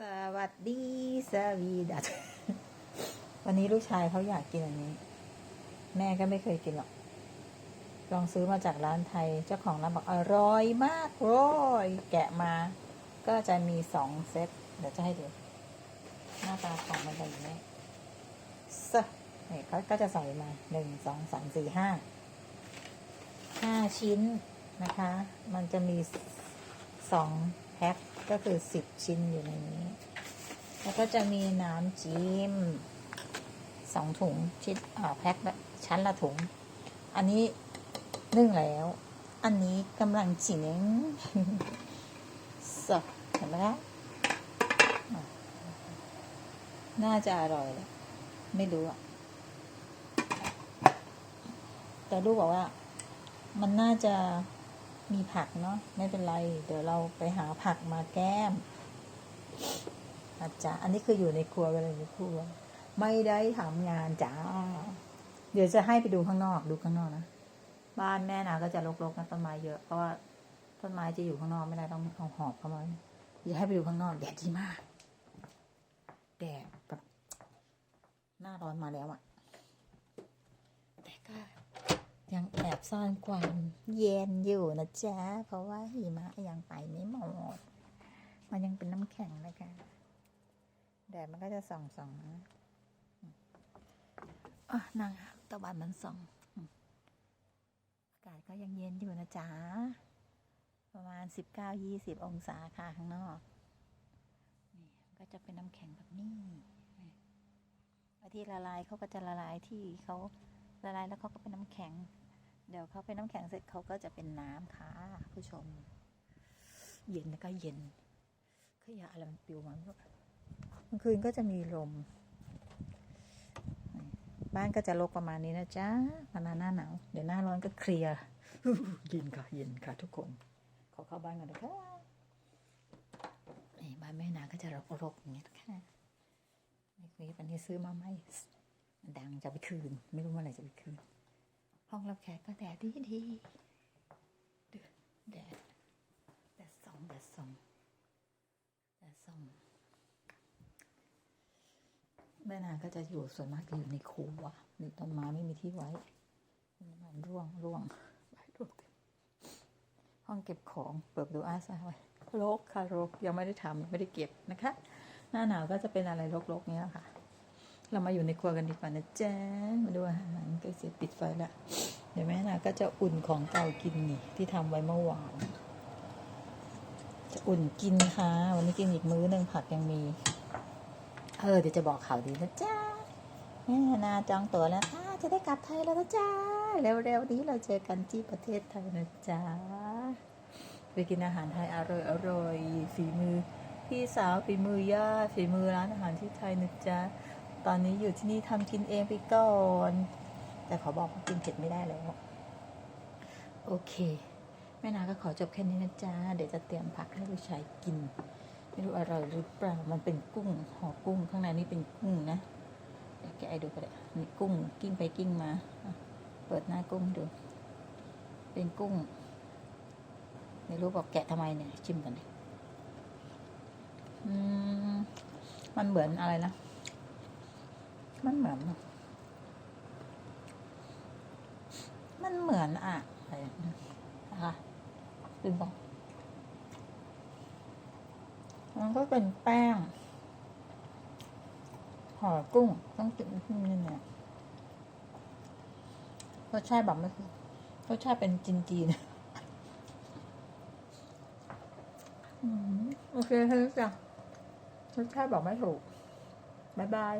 สวัสดีสวีดัสวันนี้ลูกชายเขาอยากกินอันนี้ แม่ก็ไม่เคยกินหรอก ลองซื้อมาจากร้านไทย เจ้าของร้านบอกอร่อยมากร้อยแกะมา ก็จะมีสองเซต เดี๋ยวจะให้ดู หน้าตาของมันเป็นอย่างนี้สะนี่เขาก็จะใส่มาหนึ่งสองสามสี่ห้าห้าชิ้นนะคะ มันจะมีสอง พ็คก็คือสิบชิ้นอยู่ในนี้ แล้วก็จะมีน้ำจิ้มสองถุงชิ้นอ่าแพ็คละชั้นละถุง อันนี้นึ่งแล้ว อันนี้กำลังจิงสดเห็นไหมคะอะน่าจะอร่อยเลยไม่รู้อะแต่ลูกบอกว่า มันน่าจะ มีผักเนาะไม่เป็นไร เดี๋ยวเราไปหาผักมาแก้มอาจารย์อันนี้คืออยู่ในครัวกันเลยในครัว ไม่ได้ทำงานจ้า เดี๋ยวจะให้ไปดูข้างนอกดูข้างนอกนะบ้านแม่นะก็จะรกๆนะต้นไม้เยอะเพราะว่าต้นไม้จะอยู่ข้างนอกไม่ได้ต้องเอาหอบเข้ามาเดี๋ยวให้ไปดูข้างนอกแดดดีมากแดดแบบหน้าร้อนมาแล้วอะแต่ก็ ยังแอ บซ่อนความเย็นอยู่นะจ๊ะ เพราะว่าหิมะยังไปไม่หมด มันยังเป็นน้ำแข็งนะคะ แดดมันก็จะส่องส่องๆนะอะนางตะวันมันส่อง อากาศก็ยังเย็นอยู่นะจ๊ะ ประมาณสิบเก้ายี่สิบองศาค่ะข้างนอกนี่ก็จะเป็นน้ำแข็งแบบนี้ที่ละลายเขาก็จะละลายที่เขาละลายแล้วเขาก็เป็นน้ำแข็ง เดี๋ยวเขาเป็นน้ำแข็งเสร็จเขาก็จะเป็นน้ำค่ะ ผู้ชม เย็นแล้วก็เย็นขยะอะไรมันปิวมาไม่รู้กลางคืนก็จะมีลม บ้านก็จะรกประมาณนี้นะจ๊ะประมาหน้าหนาวเดี๋ยวหน้าร้อนก็เคลียร์เย็นค่ะ เย็นค่ะ ทุกคน ขอเข้าบ้านก่อนนะคะนี่บ้านแม่นาก็จะรกๆอย่างเงี้ยนะคะนี่คุยวันนี้ซื้อมาไหมดังจะไปคืน ไม่รู้เมื่อไหร่จะไปคืน ห้องรับแขกก็แดดดีดีแดดแดดแดดส่องแดดส่องแดดส่องแม่นาก็จะอยู่ส่วนมากอยู่ในครัวมีต้นไม้ไม่มีที่ไว้มันร่วงร่วงใบร่วงเต็มห้องเก็บของเปิดดูอาซาไว้รกค่ะรกยังไม่ได้ทำไม่ได้เก็บนะคะ หน้าหนาวก็จะเป็นอะไรรกๆเนี้ยค่ะ เรามาอยู่ในครัวกันดีกว่านะจ๊ะมาดูอาหารก็เสร็จปิดไฟละ เดี๋ยวแม่นาก็จะอุ่นของเก่ากินนี่ที่ทำไว้เมื่อวาน จะอุ่นกินค่ะ วันนี้กินอีกมื้อหนึ่งผักยังมี เออเดี๋ยวจะบอกข่าวดีนะจ๊ะแม่นาจองตั๋วแล้วค่ะจะได้กลับไทยแล้วนะจ๊ะเร็วๆนี้เราเจอกันที่ประเทศไทยนะจ๊ะไปกินอาหารไทยอร่อยอร่อยๆฝีมือพี่สาวฝีมือย่าฝีมือร้านอาหารที่ไทยนะจ๊ะ ตอนนี้อยู่ที่นี่ทำกินเองไปก่อน แต่ขอบอกว่ากินเผ็ดไม่ได้แล้วโอเค แม่นาก็ขอจบแค่นี้นะจ๊ะ เดี๋ยวจะเตรียมผักให้ลูกชายกิน ไม่รู้อร่อยหรือเปล่า มันเป็นกุ้งห่อกุ้งข้างในนี่เป็นกุ้งนะเดี๋ยวแกดูก็ได้นี่กุ้งกิ้งไปกิ้งมา เปิดหน้ากุ้งดู เป็นกุ้ง ไม่รู้บอกแกะทำไมเนี่ย ชิมกันดิอืมมันเหมือนอะไรนะ มันเหมือน มันเหมือนอะอะไรนะคะลืมบอกมันก็เป็นแป้งห่อกุ้งต้องกินที่นี่เนี่ยรสชาติแบบไม่คือรสชาติเป็นจีนจีนๆอืมโอเคค่ะจ้ะรสชาติบอกไม่ถูก บ๊ายบาย